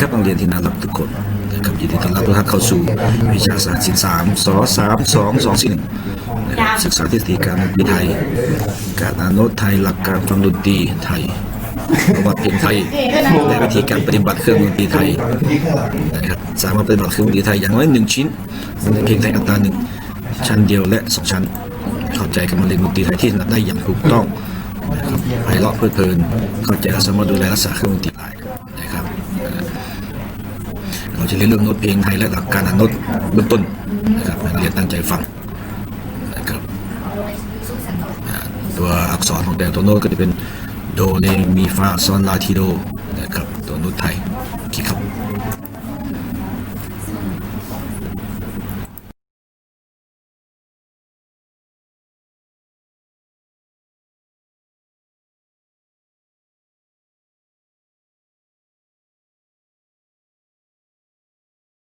ครับนักเรียนที่น่ารักทุกคนนะครับยินดีต้อนรับทุกท่านเข้าสู่วิชาศาสตร์ศิลป์สามสอสามสองสองสี่หนึ่งศึกษาทฤษฎีการดนตรีไทย การอนโน้ตไทยหลักการฟังดนตรีไทยประวัติเพลงไทยและวิธีการปฏิบัติเครื่องดนตรีไทยนะครับสามารถปฏิบัติเครื่องดนตรีไทยอย่างน้อยหนึ่งชิ้นในเพลงไทยอัตราหนึ่งชั้นเดียวและสองชั้นเข้าใจการเล่นดนตรีไทยที่ถนัดได้อย่างถูกต้องนะครับไพเราะเพลิดเพลินเข้าใจและสามารถดูแลรักษาเครื่องดนตรีได้นะครับเรา จะเรียนเรื่องโน้ตเพลงไทยและหลักการอ่านโน้ตเบื้องต้นนะครับนักเรียนตั้งใจฟังนะครับตัวอักษรของแต่ตัวโน้ตก็จะเป็นโดเรมีฟาซอนลาทีโดนะครับตัวโน้ตไทยโอเคครับ